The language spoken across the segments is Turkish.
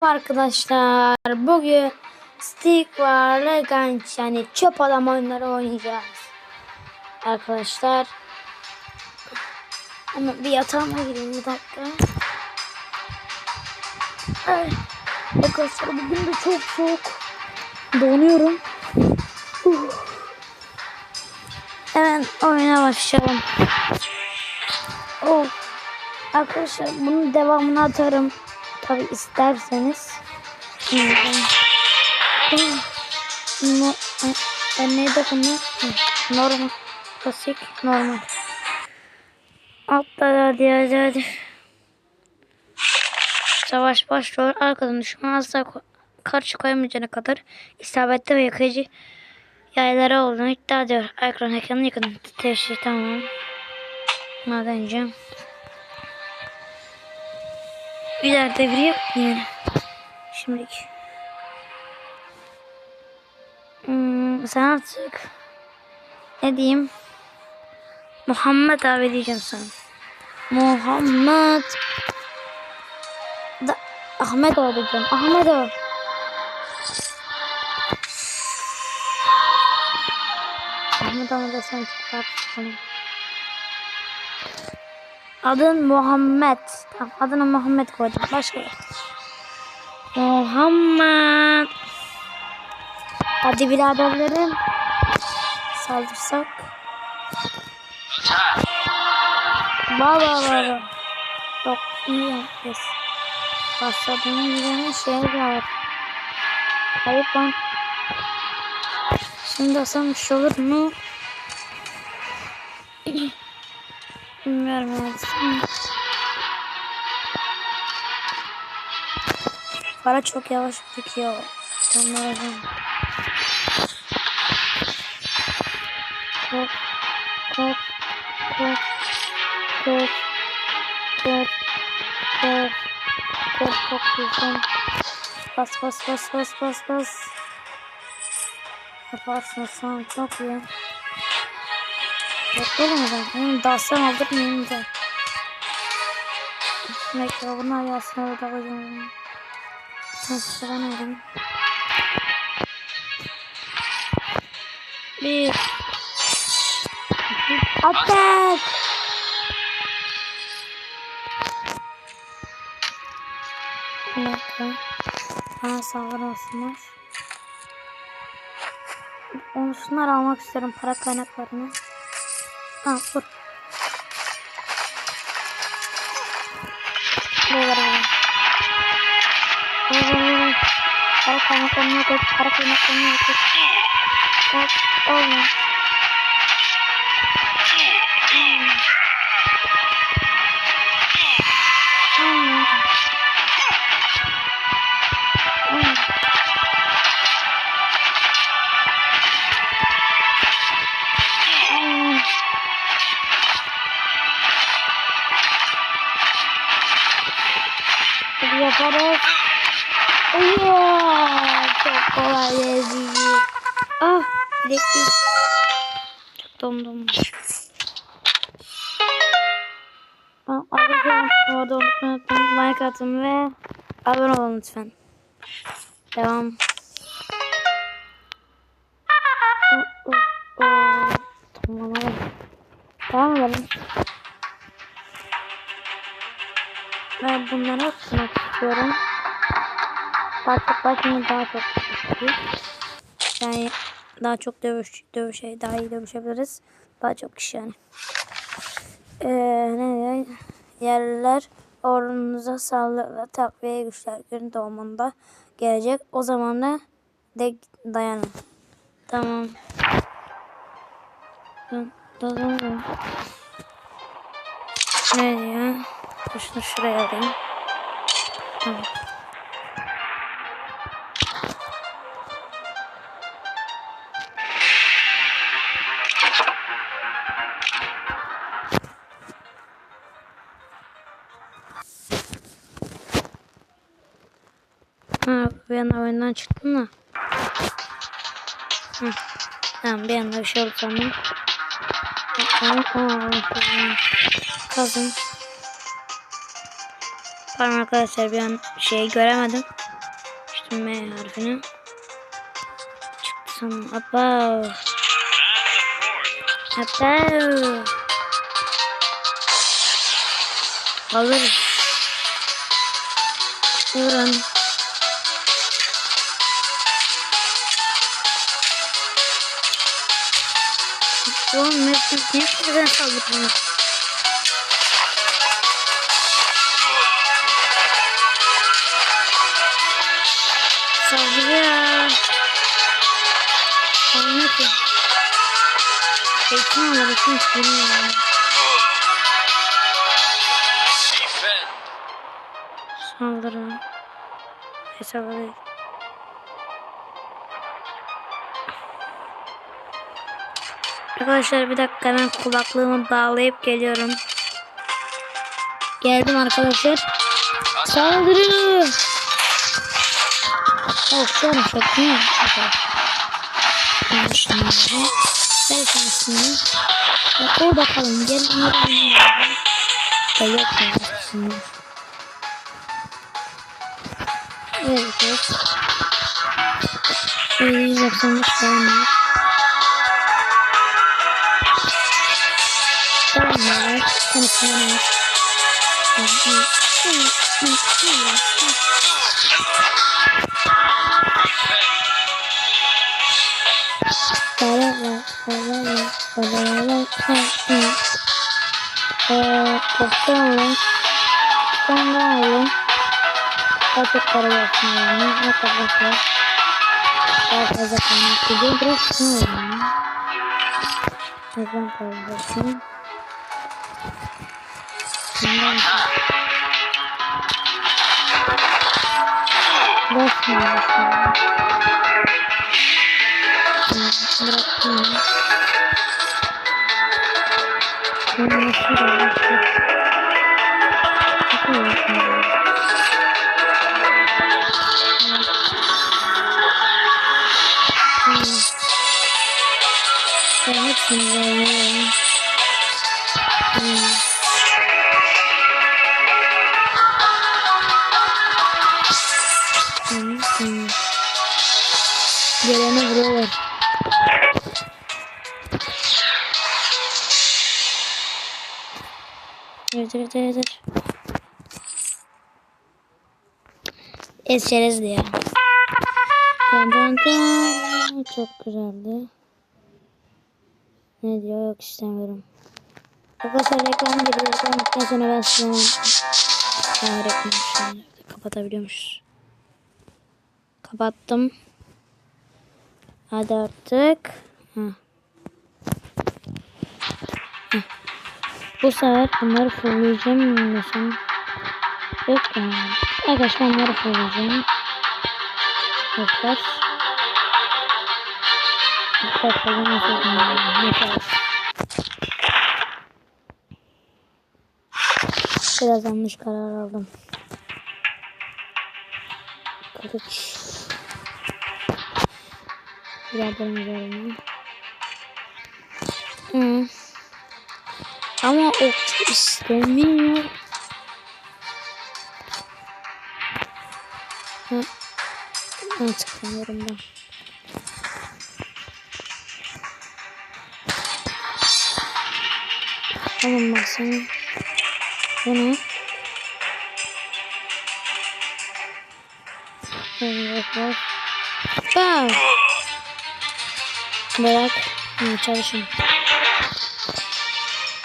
Arkadaşlar bugün Stick var Legends yani çöp adam oyunları oynayacağız. Arkadaşlar ama bir yatağıma gireyim bir dakika. Ay, Arkadaşlar bugün de çok soğuk. Donuyorum. Uh. Hemen oyuna başlayalım. Oh. Arkadaşlar bunun devamını atarım. Tabi isterseniz. No, e, neydi bunu? Normal. Klasik. Normal. Altta hadi hadi hadi. Savaş başlıyor. Arkadan düşman asla karşı koyamayacağına kadar isabetli ve yakıcı yayları olduğunu iddia ediyor. Ekran ekranı yıkın. Teşhir tamam. Madenci. Birer devriye yani. Şimdilik. Hmm, sen artık ne diyeyim? Muhammed abi diyeceğim sana. Muhammed da Ahmet abi diyeceğim. Ahmet abi. Ahmet abi desem çok. Adın Muhammed. Tamam adını Muhammed koydum. Başka yok. Muhammed. Hadi biraderlerim. Saldırsak. Baba baba. Çok iyi yapmış. Başladığım gibi şey var. Hayır lan. Şimdi şey olur mu? Bilmiyorum yani. Para çok yavaş bitiyor. Tamam Kop, kop, kop, kop, kop, kop, kop, kop, güzel. Bas, bas, bas, bas, bas, bas. Yaparsın sen çok iyi. Yok olmadan. Benim dalsam alır mıyım da. Bekle bunlar yazsın orada koyacağım. Nasıl ben alayım. Bir. Atak. Bir dakika. Bana saldırmasınlar. Onu şunları almak istiyorum para kaynaklarını. Ha vur. Ver. Vur vur vur. Para kaynaklarını et. Para kaynaklarını yok et. Hop. Yaparız. Yeah, çok kolay lezzetli. Ah, bileklik. Çok dondum. Arkadaşlar, orada unutmayın. Like atın ve abone olun lütfen. Devam. Tamam. Devam edelim. Ben bunları atmak istiyorum. Çok başını daha çok istiyorum. Yani daha çok dövüş, dövüş, daha iyi dövüşebiliriz. Daha çok kişi yani. Ee, ne? Yerler ordunuza saldırı takviye güçler gün doğumunda gelecek. O zaman da de dayanın. Tamam. Dın. Ne diyor? Dur Şunu şuraya alayım. Tamam. Ha, bir anda oyundan çıktım da. Hı. Tamam bir anda bir şey oldu sandım. Tamam, tamam. Kazın. Pardon arkadaşlar bir an şey göremedim. İşte M harfini. Çıktı sanırım. Aba. Aba. Alırız. Vurun. Oğlum ne ne kadar saldırıyor? Saldırıyor. Saldırı. Hesabı değil. Arkadaşlar bir dakika ben kulaklığımı bağlayıp geliyorum. Geldim arkadaşlar. Saldırı. Oh canım çok mi? Ben Ver şansını. Bak orada kalın. Gel yok ya. Evet, evet. Ee, 195 falan var. Tamam var. Konuşma var. Hı, hı, hı, hı, var, para var, para var, hı, hı. Ee, kopta alın. Sonra alın. Para versin yani. Var? Daha fazla kaynak gidiyor. Biraz şunu alayım. Neden versin? Bundan Basma basma. Bıraktım. Hmm. Ben hepsini veriyorum. Hmm, Esçeriz diye. Dın dın dın. Çok güzeldi. Ne diyor yok istemiyorum. Arkadaşlar reklam geliyor. Reklam sonra ben size şimdi kapatabiliyormuşuz. Kapattım. Hadi artık. Heh. Heh. Bu sefer bunları fullleyeceğim desem. Yok ya. Arkadaşlar bunları fullleyeceğim. Arkadaş. Bakalım nasıl yapalım. Biraz yanlış karar aldım. Kılıç. Biraderim üzerine. Hı. Okçu istemiyor. Hı. Ben tıklamıyorum ben. Alın bak seni. Bu ne? Evet, bak. Bak. Bırak. Hı, çalışın.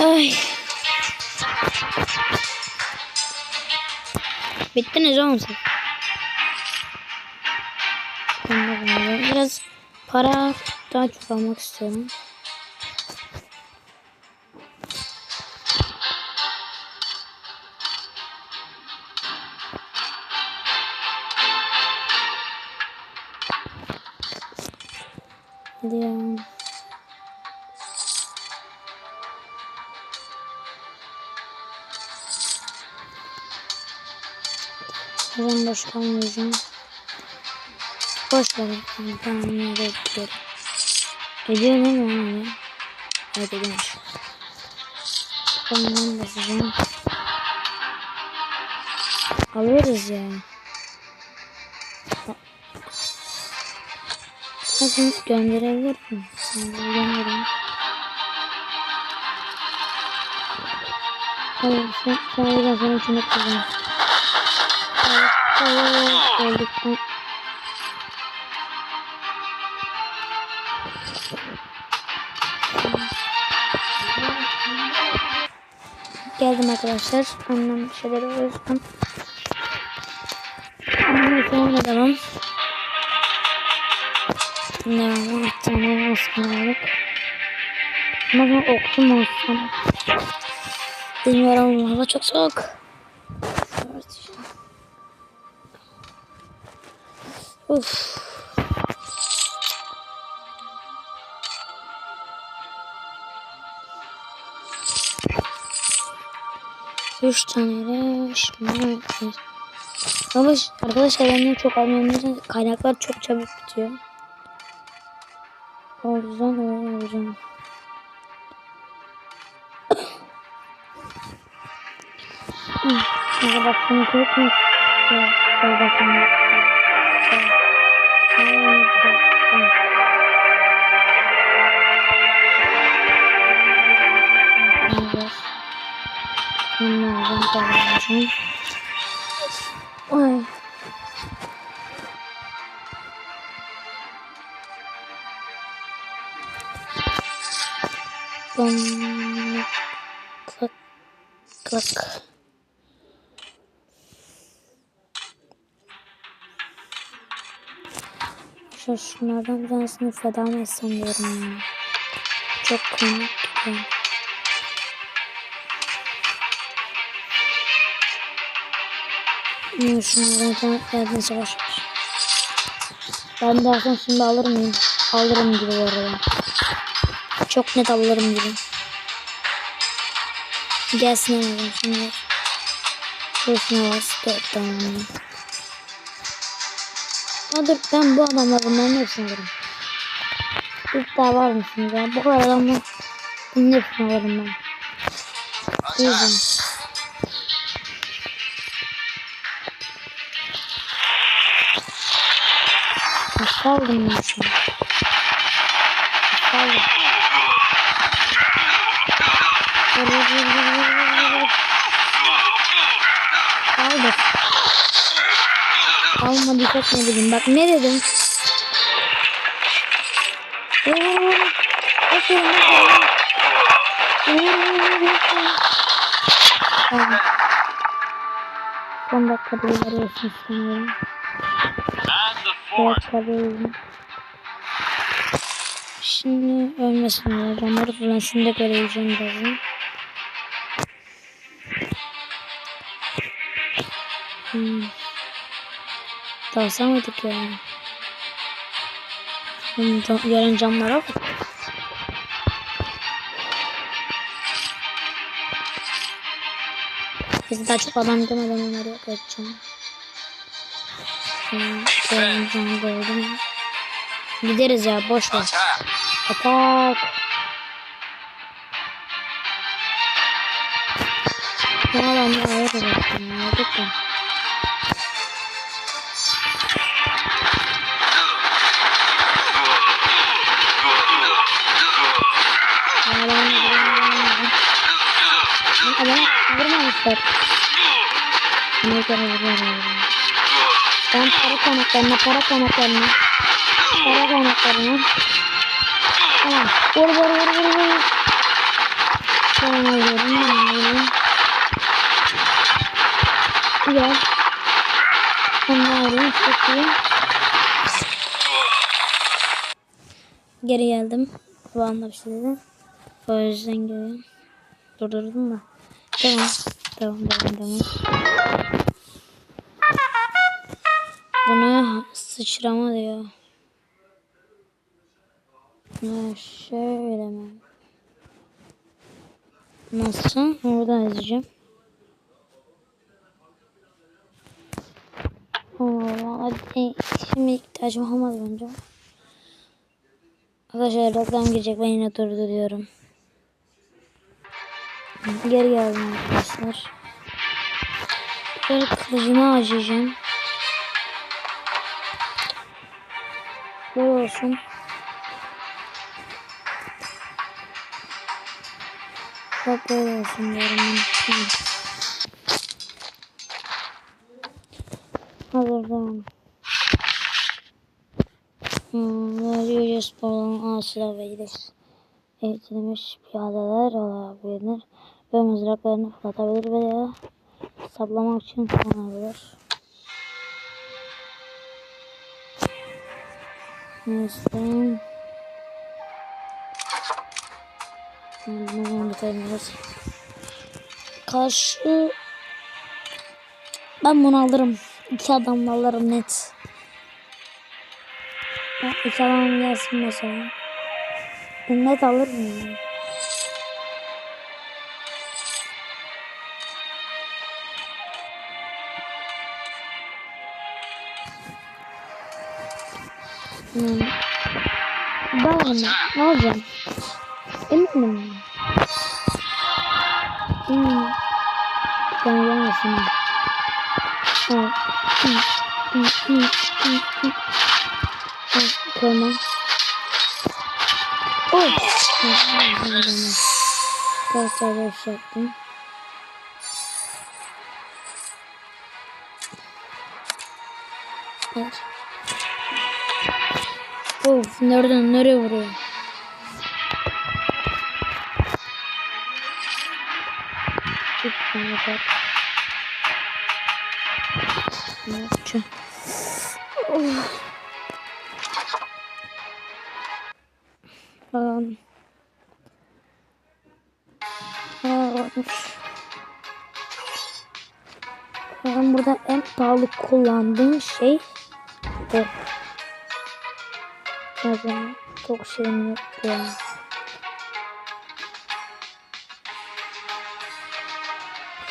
Ay. Bittiniz oğlum siz. Biraz para daha çok almak istiyorum. Hadi. Boş kalmayacağım. Boş ver. Tamam de gidiyorum. Mi onu ya? Evet ediyormuş. Tamam basacağım. Alırız ya. Nasıl gönderebilir miyim? Göndereyim. Hayır sen, sen yüzden senin için kızım. Hayır, hayır, öldükten. Geldim arkadaşlar. Annem bir şeyler yüzden. Annem sonra devam. Ne var? Tane ısmarladık. Ama ben okçu mu olsam? Bilmiyorum. Hava çok soğuk. Uf. Üç tane de. Ama arkadaşlar benim çok almıyorum. Kaynaklar çok çabuk bitiyor. O yüzden öyle yapacağım. Şimdi bak bunu kırık mı? Şöyle bakalım. Bunlardan paylaşacağım. Ay. Bam. Klak. Klak. Şu şunlardan bir tanesini feda mı etsem diyorum ya. Çok komik gibi. Hmm, şunlardan bir tane yerden savaş var. Ben de aslında şimdi alır mıyım? Alırım gibi bu arada. Çok net alırım gibi. Gelsin hemen şunlar. Şurasına. Dört tane. Ha ben bu adamla bunların hepsini alırım. Bir daha var mısınız ya? Bu kadar adamla bunun hepsini alırım ben. Yüzden. Nasıl aldım ben şunu? Nasıl aldım? Vur vur vur vur vur vur vur. Aldım. Almadıysak ne dedim? Bak ne dedim? Vur vur. Tamam. Son dakikada veriyorsun sanırım. Evet kalıyorum. Şimdi ölmesin ya. Camları falan şunu da göreceğim birazdan. Hmm. Dalsa mıydık ya? Hmm, cam, yarın camlara bak. Biz daha çok adam demeden onları yok edeceğim. Yarın cam gördüm. Gideriz ya boş ver. Atak. Ben de ayar ederim ya. Lütfen. Vurmamışlar. Ne göre vuruyorum. Ben para kanatlarına, para kanatlarına. Para kanatlarına. Tamam. Vur vur vur vur vur. Tamam alıyorum. Alıyorum. Güzel. Alıyorum. Çok iyi. Geri geldim. Anda bir şey dedim. O yüzden geliyorum. Durdurdum da. Tamam. Tamam devam devam. Bunu sıçrama diyor. Ha, şöyle mi? Nasıl? Oradan yazacağım. Hadi. Şimdi ihtiyacım olmaz bence. Arkadaşlar reklam girecek ben yine durduruyorum. Geri geldim arkadaşlar. Şöyle kılıcımı harcayacağım. Böyle olsun. Bak böyle olsun diyorum ben. Tamam. Hazır tamam. Hmm, Yüce sporların ağaçlar ve gider. Eğitilmiş piyadeler olabilir. Ve mızraklarını fırlatabilir veya saplamak için kullanabilir. Neyse. Bunu bitirmeliyiz. Karşı ben bunu alırım. İki adamla alırım net. Ben iki adam gelsin mesela. Net alır mıyım? Hmm. Ne olacağım? Eminim. Hmm. Ben gelmesin. Evet. Tamam. Oh. Boş yaptım. Evet. Of nereden nereye vuruyor? Um. Ben burada en pahalı kullandığım şey bu. Zaten çok şeyim yok ya.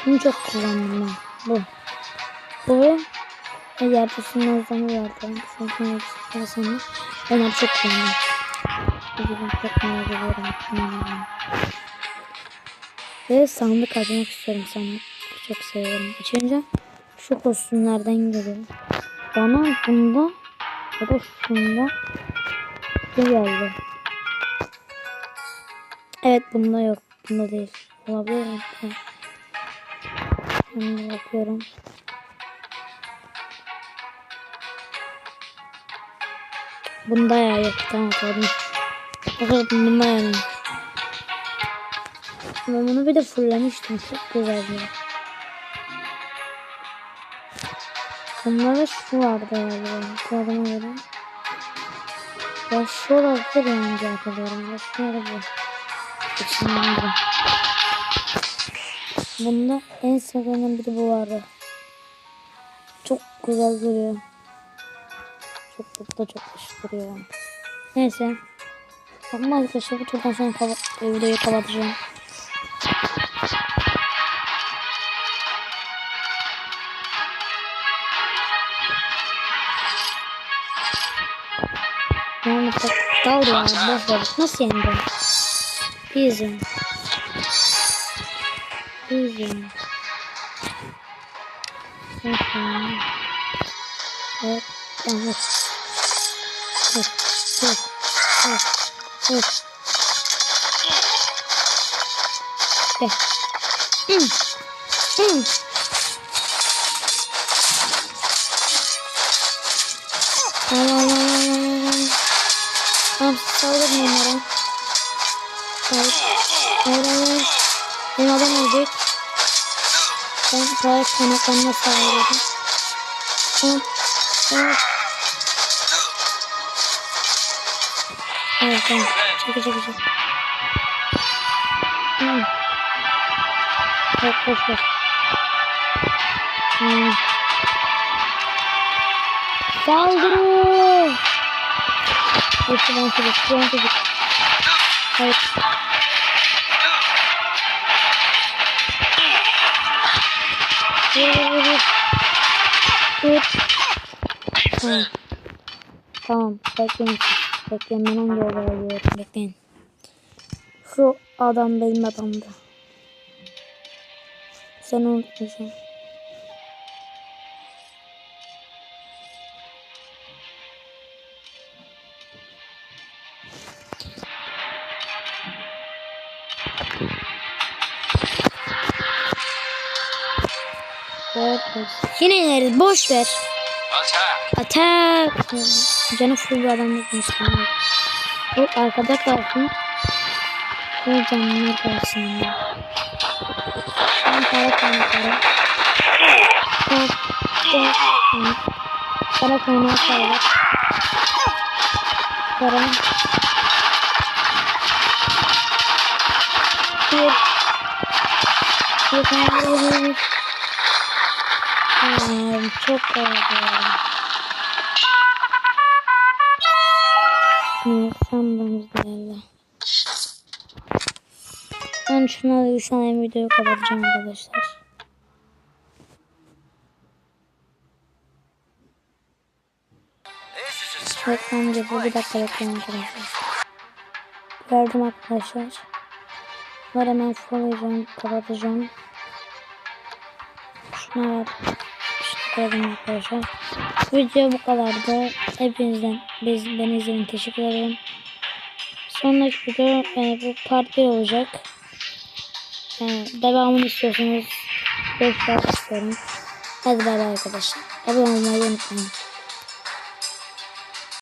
Bunu çok kullandım ben. Bu. Bu ve yerdesinin azamı vardı. Sanki yasanı. Ben onu çok kullandım. Bu yüzden çok merak ediyorum. Hmm. Ve sandık açmak istiyorum sandık. Çok seviyorum. İçince şu kostümlerden geliyor. Bana bunda ya da şunda bu geldi. Evet bunda yok. Bunda değil. Olabilir mi? Şimdi bakıyorum. Bunda ya yok. Tamam tamam. Bakalım bunda yani. Ben bunu bir de fulllemiştim. Çok güzeldi. Bunda da şu vardı galiba. Şu adama. Ya şu olabilir yani diye hatırlıyorum. Ya şu nerede bu? İçinden. Bunda en sevdiğim biri bu vardı. Çok güzel duruyor. Çok da çok hoş. Neyse. Ama arkadaşlar bu turdan sonra kaba videoyu kapatacağım. Bak dal ya boş ver. Nasıl yendim? Easy. Easy. Aha. Evet. Tamam. Dur. Dur. Dur. Dur. Gel. Hmm. Gayet kanatlarına saldırıyorum. Tamam. Tamam. Evet tamam. Çekil çekil çekil. Hmm. Evet boş ver. Hmm. Saldırın. Geçti ben çocuk. Ben çocuk. Hayır. Vur. Tamam. Tamam. Bekleyin. Bekleyin. Ben hangi olay alıyorum? Bekleyin. Şu adam benim adamdı. Seni unutmayacağım. Yine ineriz. Boş ver. Atak. Canı full bir adam. Tamam. Bu arkada kalsın. Bu canlar kalsın. Ben para kaynağı para. Para kaynağı para. Para. Bir. Bir tane Aa, çok. Evet, sandığımız değerli. Ben şuna da 3 tane videoyu kapatacağım arkadaşlar. Reklam gibi bir dakika reklam arkadaşlar. Gördüm arkadaşlar. Bunları hemen fulllayacağım, kapatacağım. Şuna gördüm arkadaşlar. Video bu kadardı. Hepinizden biz beni için teşekkür ederim. Sonraki video e, bu part 1 olacak. E, devamını istiyorsanız 5 like istiyorum. Hadi bay bay arkadaşlar. Abone olmayı unutmayın.